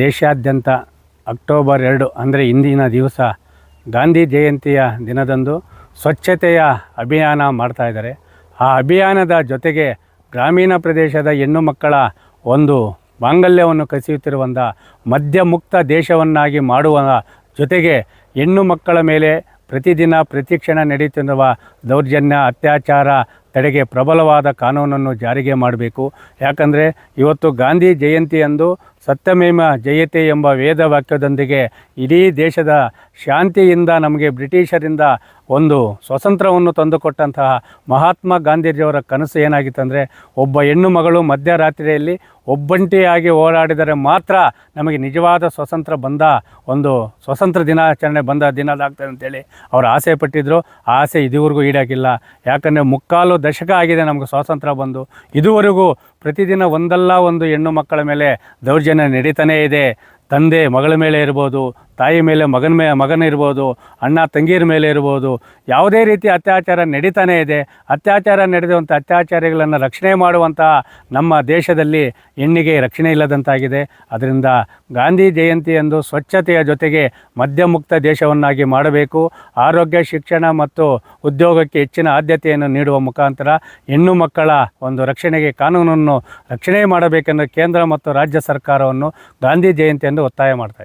ದೇಶಾದ್ಯಂತ ಅಕ್ಟೋಬರ್ ಎರಡು, ಅಂದರೆ ಇಂದಿನ ದಿವಸ ಗಾಂಧಿ ಜಯಂತಿಯ ದಿನದಂದು ಸ್ವಚ್ಛತೆಯ ಅಭಿಯಾನ ಮಾಡ್ತಾಯಿದ್ದಾರೆ ಆ ಅಭಿಯಾನದ ಜೊತೆಗೆ ಗ್ರಾಮೀಣ ಪ್ರದೇಶದ ಹೆಣ್ಣು ಮಕ್ಕಳ ಒಂದು ಮಾಂಗಲ್ಯವನ್ನು ಕಸಿಯುತ್ತಿರುವಂಥ ಮದ್ಯಮುಕ್ತ ದೇಶವನ್ನಾಗಿ ಮಾಡುವ ಜೊತೆಗೆ ಹೆಣ್ಣು ಮಕ್ಕಳ ಮೇಲೆ ಪ್ರತಿದಿನ ಪ್ರತಿಕ್ಷಣ ನಡೆಯುತ್ತಿರುವ ದೌರ್ಜನ್ಯ, ಅತ್ಯಾಚಾರ ತಡೆಗೆ ಪ್ರಬಲವಾದ ಕಾನೂನನ್ನು ಜಾರಿಗೆ ಮಾಡಬೇಕು. ಯಾಕಂದರೆ ಇವತ್ತು ಗಾಂಧಿ ಜಯಂತಿಯಂದು ಸತ್ಯಮೇಮ ಜಯತೆ ಎಂಬ ವೇದ ವಾಕ್ಯದೊಂದಿಗೆ ಇಡೀ ದೇಶದ ಶಾಂತಿಯಿಂದ ನಮಗೆ ಬ್ರಿಟಿಷರಿಂದ ಒಂದು ಸ್ವತಂತ್ರವನ್ನು ತಂದುಕೊಟ್ಟಂತಹ ಮಹಾತ್ಮ ಗಾಂಧೀಜಿಯವರ ಕನಸು ಏನಾಗಿತ್ತಂದರೆ ಒಬ್ಬ ಹೆಣ್ಣು ಮಗಳು ಮಧ್ಯರಾತ್ರಿಯಲ್ಲಿ ಒಬ್ಬಂಟಿಯಾಗಿ ಓಡಾಡಿದರೆ ಮಾತ್ರ ನಮಗೆ ನಿಜವಾದ ಸ್ವತಂತ್ರ ಬಂದ ಒಂದು ಸ್ವತಂತ್ರ ದಿನಾಚರಣೆ ಬಂದ ದಿನದಾಗ್ತದೆ ಅಂತೇಳಿ ಅವರು ಆಸೆ ಪಟ್ಟಿದ್ದರು ಆಸೆ ಇದುವರೆಗೂ ಈಡಾಗಿಲ್ಲ. ಯಾಕಂದರೆ ಮುಕ್ಕಾಲು ದಶಕ ಆಗಿದೆ, ನಮಗೆ ಸ್ವಾತಂತ್ರ್ಯ ಬಂದು. ಇದುವರೆಗೂ ಪ್ರತಿದಿನ ಒಂದಲ್ಲ ಒಂದು ಹೆಣ್ಣು ಮಕ್ಕಳ ಮೇಲೆ ದೌರ್ಜನ್ಯ ನಡೀತಾನೇ ಇದೆ. ತಂದೆ ಮಗಳ ಮೇಲೆ ಇರ್ಬೋದು ತಾಯಿ ಮೇಲೆ ಮಗನ ಮೇ, ಮಗನ ಇರ್ಬೋದು, ಅಣ್ಣ ತಂಗಿಯರ ಮೇಲೆ ಇರ್ಬೋದು, ಯಾವುದೇ ರೀತಿ ಅತ್ಯಾಚಾರ ನಡೀತಾನೇ ಇದೆ. ಅತ್ಯಾಚಾರ ನಡೆದಂಥ ಅತ್ಯಾಚಾರಗಳನ್ನು ರಕ್ಷಣೆ ಮಾಡುವಂಥ ನಮ್ಮ ದೇಶದಲ್ಲಿ ಹೆಣ್ಣಿಗೆ ರಕ್ಷಣೆ ಇಲ್ಲದಂತಾಗಿದೆ. ಅದರಿಂದ ಗಾಂಧಿ ಜಯಂತಿಯಂದು ಸ್ವಚ್ಛತೆಯ ಜೊತೆಗೆ ಮದ್ಯಮುಕ್ತ ದೇಶವನ್ನಾಗಿ ಮಾಡಬೇಕು. ಆರೋಗ್ಯ, ಶಿಕ್ಷಣ ಮತ್ತು ಉದ್ಯೋಗಕ್ಕೆ ಹೆಚ್ಚಿನ ಆದ್ಯತೆಯನ್ನು ನೀಡುವ ಮುಖಾಂತರ ಹೆಣ್ಣು ಮಕ್ಕಳ ಒಂದು ರಕ್ಷಣೆಗೆ ಕಾನೂನನ್ನು ರಕ್ಷಣೆ ಮಾಡಬೇಕೆಂದು ಕೇಂದ್ರ ಮತ್ತು ರಾಜ್ಯ ಸರ್ಕಾರವನ್ನು ಗಾಂಧಿ ಜಯಂತಿಯಂದು ಒತ್ತಾಯ ಮಾಡ್ತಾ